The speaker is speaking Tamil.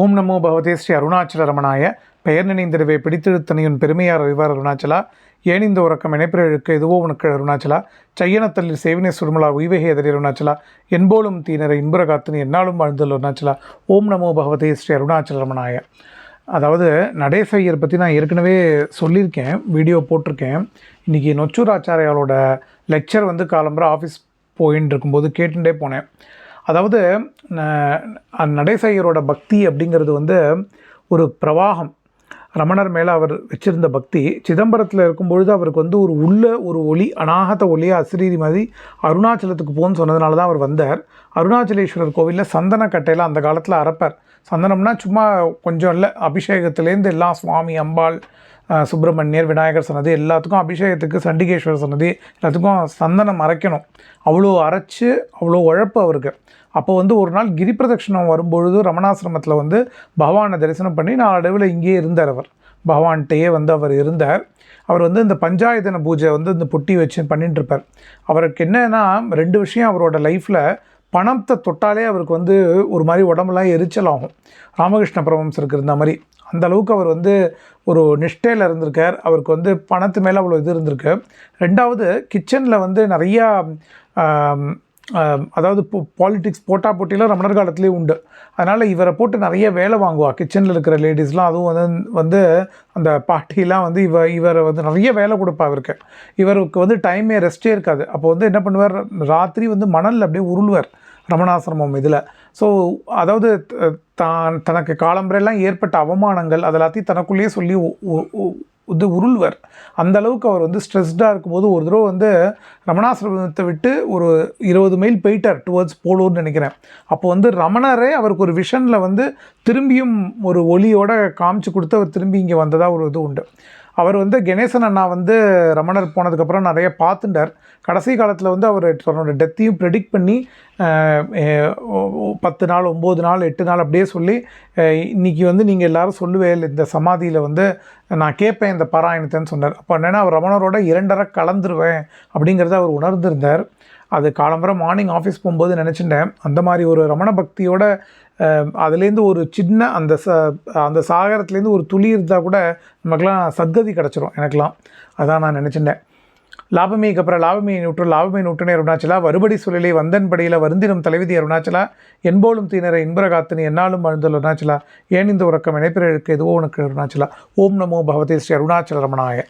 ஓம் நமோ பவதே ஸ்ரீ அருணாச்சல ரமணாய. பெயர் நினைந்திடவே பிடித்தெழுத்தனையின் பெருமையார் அறிவார் அருணாச்சலா. ஏனிந்த உறக்கம் இணைப்பிழழுக்க எதுவோ உனக்கு அருணாச்சலா? செய்யனத்தல்லில் சேவினை சுருமலா உய்வகை எதிரி அருணாச்சலா? என்போலும் தீனரை இன்புரகாத்தினி என்னாலும் வாழ்ந்தல் அருணாச்சலா. ஓம் நமோ பகவதே ஸ்ரீ அருணாச்சல ரமணாய. அதாவது நடேசையர் பற்றி நான் ஏற்கனவே சொல்லியிருக்கேன் வீடியோ போட்டிருக்கேன். இன்றைக்கி நொச்சூர் ஆச்சாரியாலோட லெக்சர் வந்து காலம்புற ஆஃபீஸ் போயின்னு இருக்கும்போது கேட்டுட்டே போனேன். அதாவது நடேசையரோட பக்தி அப்படிங்கிறது வந்து ஒரு பிரவாகம். ரமணர் மேலே அவர் வச்சிருந்த பக்தி சிதம்பரத்தில் இருக்கும்பொழுது அவருக்கு வந்து ஒரு உள்ள ஒரு ஒளி அநாகத ஒளியை அசிரீரி மாதிரி அருணாச்சலத்துக்கு போகணும்னு சொன்னதுனால தான் அவர் வந்தார். அருணாச்சலேஸ்வரர் கோவிலில் சந்தன கட்டையில் அந்த காலத்தில் அறப்பார். சந்தனம்னா சும்மா கொஞ்சம் இல்லை அபிஷேகத்துலேருந்து எல்லாம் சுவாமி அம்பாள் சுப்பிரமணியர் விநாயகர் சன்னதி எல்லாத்துக்கும் அபிஷேகத்துக்கு சண்டிகேஸ்வரர் சன்னதி எல்லாத்துக்கும் சந்தனம் அரைக்கணும். அவ்வளோ அரைச்சு அவ்வளோ உழப்பு அவருக்கு. அப்போ வந்து ஒரு நாள் கிரி பிரதட்சணம் வரும்பொழுது ரமணாசிரமத்தில் வந்து பகவானை தரிசனம் பண்ணி நாளடைவில் இங்கேயே இருந்தார் அவர். பகவான்கிட்டயே வந்து அவர் இருந்தார். அவர் வந்து இந்த பஞ்சாயத்தன பூஜை வந்து இந்த பொட்டி வச்சு பண்ணிட்டு இருப்பார். அவருக்கு என்னன்னா ரெண்டு விஷயம் அவரோட லைஃப்பில் பணத்தை தொட்டாலே அவருக்கு வந்து ஒரு மாதிரி உடம்புலாம் எரிச்சல் ஆகும். ராமகிருஷ்ண பரமம்சருக்கு இருந்த மாதிரி. அந்த அளவுக்கு அவர் வந்து ஒரு நிஷ்டையில் இருந்திருக்கார். அவருக்கு வந்து பணத்து மேலே அவ்வளோ இது இருந்திருக்கு. ரெண்டாவது கிச்சனில் வந்து நிறையா அதாவது பாலிடிக்ஸ் போட்டா போட்டிலாம் ரமணர் காலத்துலேயே உண்டு. அதனால் இவரை போட்டு நிறைய வேலை வாங்குவா. கிச்சனில் இருக்கிற லேடிஸ்லாம் அதுவும் வந்து வந்து அந்த பாட்டிலாம் வந்து இவ இவரை வந்து நிறைய வேலை கொடுப்பா இவருக்கு. இவருக்கு வந்து டைமே ரெஸ்ட்டே இருக்காது. அப்போ வந்து என்ன பண்ணுவார்? ராத்திரி வந்து மணலில் அப்படியே உருள்வார் ரமணாசிரமம் இதில். ஸோ அதாவது தான் தனக்கு காலம்பரையெல்லாம் ஏற்பட்ட அவமானங்கள் அதெல்லாத்தையும் தனக்குள்ளேயே சொல்லி இது உருள்வர். அந்த அளவுக்கு அவர் வந்து ஸ்ட்ரெஸ்டாக இருக்கும்போது ஒரு தடவை வந்து ரமணாசிரமத்தை விட்டு ஒரு இருபது மைல் போயிட்டார் டுவர்ட்ஸ் போலூர்னு நினைக்கிறேன். அப்போ வந்து ரமணரே அவருக்கு ஒரு விஷனில் வந்து திரும்பியும் ஒரு ஒளியோட காமிச்சு கொடுத்து அவர் திரும்பி இங்கே வந்ததாக ஒரு இது உண்டு. அவர் வந்து கணேசன் அண்ணா வந்து ரமணர் போனதுக்கப்புறம் நிறைய பார்த்துட்டார். கடைசி காலத்தில் வந்து அவர் தன்னோட டெத்தையும் ப்ரெடிக்ட் பண்ணி பத்து நாள் ஒம்பது நாள் எட்டு நாள் அப்படியே சொல்லி இன்றைக்கி இன்னைக்கு வந்து நீங்கள் எல்லோரும் சொல்லுவேல் இந்த சமாதியில் வந்து நான் கேட்பேன் இந்த பாராயணத்தைன்னு சொன்னார். அப்போ என்னென்னா அவர் ரமணரோட இரண்டரை கலந்துருவேன் அப்படிங்கிறத அவர் உணர்ந்திருந்தார். அது காலம்பரம் மார்னிங் ஆஃபீஸ் போகும்போது நினச்சிட்டேன். அந்த மாதிரி ஒரு ரமண பக்தியோட அதுலேருந்து ஒரு சின்ன அந்த ச அந்த சாகரத்துலேருந்து ஒரு துளி இருந்தால் கூட நமக்குலாம் சத்கதி கிடச்சிரும் எனக்கெலாம் அதான் நான் நினச்சிட்டேன். லாபமேக்கு அப்புறம் லாபமே நூற்று லாபமே நூற்றுனே அருணாச்சலா வருபடி சொல்லலே வந்தன்படியில் வருந்தினம் தலைவிதி அருணாச்சலா என்போலும் தீனரை இன்பர காத்தினி என்னாலும் வாழ்ந்தல் அருணாச்சலா ஏன் இந்த உறக்கம் இணைப்பிற்கு எதுவோ உனக்கு அருணாச்சலா. ஓம் நமோ பகவதே ஸ்ரீ அருணாச்சல ரமணாய.